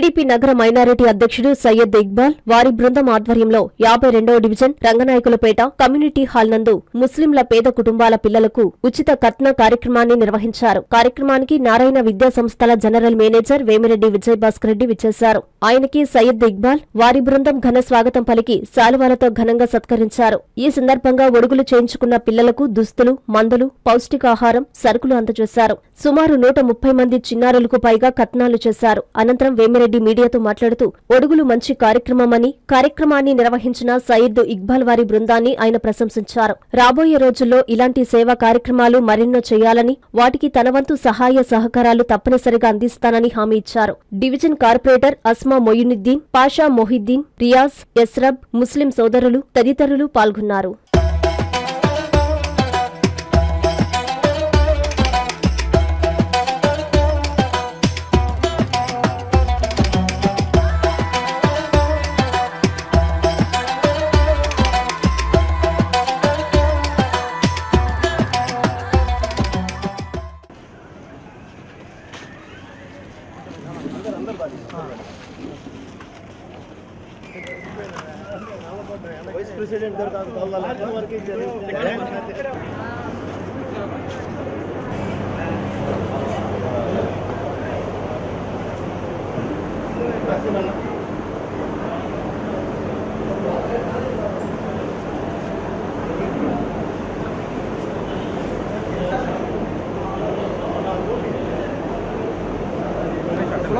TDP నగర minority అధ్యక్షుడు సయ్యద్ ఇక్బాల్ వారి బృందం ఆధ్వర్యంలో యాభై రెండవ డివిజన్ రంగనాయకులపేట కమ్యూనిటీ హాల్ నందు ముస్లింల పేద కుటుంబాల పిల్లలకు ఉచిత కట్న కార్యక్రమాన్ని నిర్వహించారు. కార్యక్రమానికి నారాయణ విద్యా సంస్థల జనరల్ మేనేజర్ వేమిరెడ్డి విజయభాస్కర్ రెడ్డి విచ్చేశారు. ఆయనకి సయ్యద్ ఇక్బాల్ వారి బృందం ఘన స్వాగతం పలికి శాలువాలతో ఘనంగా సత్కరించారు. ఈ సందర్భంగా ఒడుగులు చేయించుకున్న పిల్లలకు దుస్తులు మందులు పౌష్టికాహారం సరుకులు అందజేశారు. సుమారు నూట ముప్పై మంది చిన్నారులకు పైగా కట్నాలు చేశారు. అనంతరం వేమిరెడ్డి మీడియాతో మాట్లాడుతూ ఒడుగులు మంచి కార్యక్రమమని కార్యక్రమాన్ని నిర్వహించిన సయీద్ ఇక్బాల్ వారి బృందాన్ని ఆయన ప్రశంసించారు. రాబోయే రోజుల్లో ఇలాంటి సేవా కార్యక్రమాలు మరెన్నో చేయాలని వాటికి తనవంతు సహాయ సహకారాలు తప్పనిసరిగా అందిస్తానని హామీ ఇచ్చారు. డివిజన్ కార్పొరేటర్ అస్మా మొయినుద్దీన్ పాషా మొహిద్దీన్ రియాజ్ ఎస్రబ్ ముస్లిం సోదరులు తదితరులు పాల్గొన్నారు. వైస్ ప్రెసిడెంట్ గారు కాదు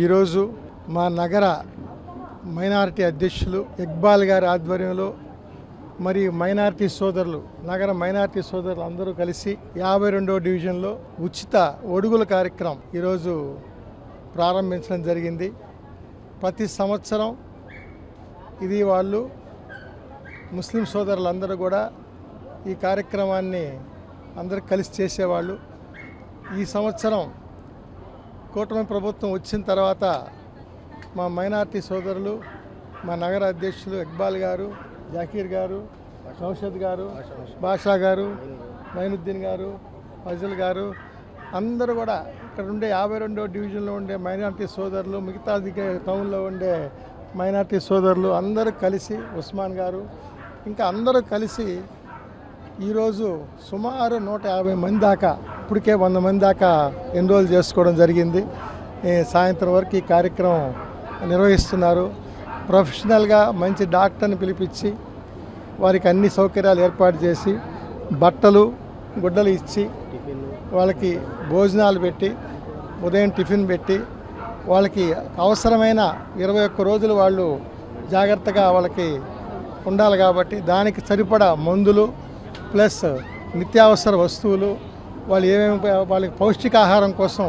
ఈరోజు మా నగర మైనారిటీ అధ్యక్షులు ఇక్బాల్ గారి ఆధ్వర్యంలో మరియు మైనారిటీ సోదరులు నగర మైనారిటీ సోదరులు అందరూ కలిసి యాభై రెండవ డివిజన్లో ఉచిత ఒడుగుల కార్యక్రమం ఈరోజు ప్రారంభించడం జరిగింది. ప్రతి సంవత్సరం ఇది వాళ్ళు ముస్లిం సోదరులందరూ కూడా ఈ కార్యక్రమాన్ని అందరూ కలిసి చేసేవాళ్ళు. ఈ సంవత్సరం కూటమి ప్రభుత్వం వచ్చిన తర్వాత మా మైనార్టీ సోదరులు మా నగర అధ్యక్షులు ఇక్బాల్ గారు జాకీర్ గారు నౌషద్ గారు బాషా గారు మైనుద్దీన్ గారు ఫజల్ గారు అందరూ కూడా ఇక్కడ ఉండే యాభై రెండో డివిజన్లో ఉండే మైనార్టీ సోదరులు మిగతా టౌన్లో ఉండే మైనార్టీ సోదరులు అందరూ కలిసి ఉస్మాన్ గారు ఇంకా అందరూ కలిసి ఈరోజు సుమారు నూట యాభై మంది దాకా ఇప్పటికే వంద మంది దాకా ఎన్రోల్ చేసుకోవడం జరిగింది. సాయంత్రం వరకు ఈ కార్యక్రమం నిర్వహిస్తున్నారు. ప్రొఫెషనల్గా మంచి డాక్టర్ని పిలిపించి వారికి అన్ని సౌకర్యాలు ఏర్పాటు చేసి బట్టలు గుడ్డలు ఇచ్చి వాళ్ళకి భోజనాలు పెట్టి ఉదయం టిఫిన్ పెట్టి వాళ్ళకి అవసరమైన ఇరవై ఒక్క రోజులు వాళ్ళు జాగ్రత్తగా వాళ్ళకి ఉండాలి కాబట్టి దానికి సరిపడా మందులు ప్లస్ నిత్యావసర వస్తువులు వాళ్ళు ఏమేమి వాళ్ళకి పౌష్టికాహారం కోసం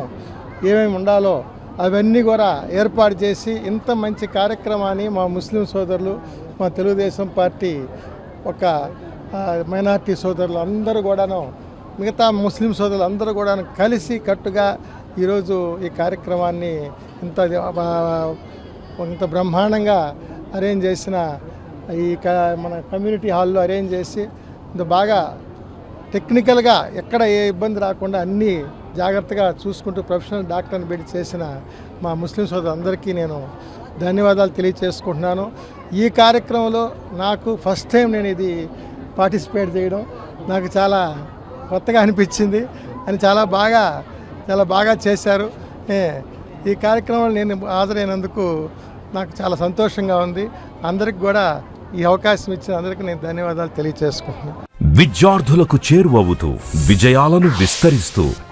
ఏమేమి ఉండాలో అవన్నీ కూడా ఏర్పాటు చేసి ఇంత మంచి కార్యక్రమాన్ని మా ముస్లిం సోదరులు మా తెలుగుదేశం పార్టీ ఒక మైనార్టీ సోదరులు అందరూ కూడాను మిగతా ముస్లిం సోదరులు అందరూ కూడా కలిసి కట్టుగా ఈరోజు ఈ కార్యక్రమాన్ని ఇంత ఇంత బ్రహ్మాండంగా అరేంజ్ చేసిన ఈ క- మన కమ్యూనిటీ హాల్లో అరేంజ్ చేసి ఇంత బాగా టెక్నికల్గా ఎక్కడ ఏ ఇబ్బంది రాకుండా అన్నీ జాగ్రత్తగా చూసుకుంటూ ప్రొఫెషనల్ డాక్టర్ని పెట్టి చేసిన మా ముస్లిం సోదరులందరికీ నేను ధన్యవాదాలు తెలియచేసుకుంటున్నాను. ఈ కార్యక్రమంలో నాకు ఫస్ట్ టైం నేను ఇది పార్టిసిపేట్ చేయడం నాకు చాలా కొత్తగా అనిపించింది అని చాలా బాగా చాలా బాగా చేశారు. ఈ కార్యక్రమంలో నేను హాజరైనందుకు నాకు చాలా సంతోషంగా ఉంది. అందరికి కూడా ఈ అవకాశం ఇచ్చిన అందరికీ నేను ధన్యవాదాలు తెలియచేసుకుంటున్నాను. విద్యార్థులకు చేరువవుతూ విజయాలను విస్తరిస్తూ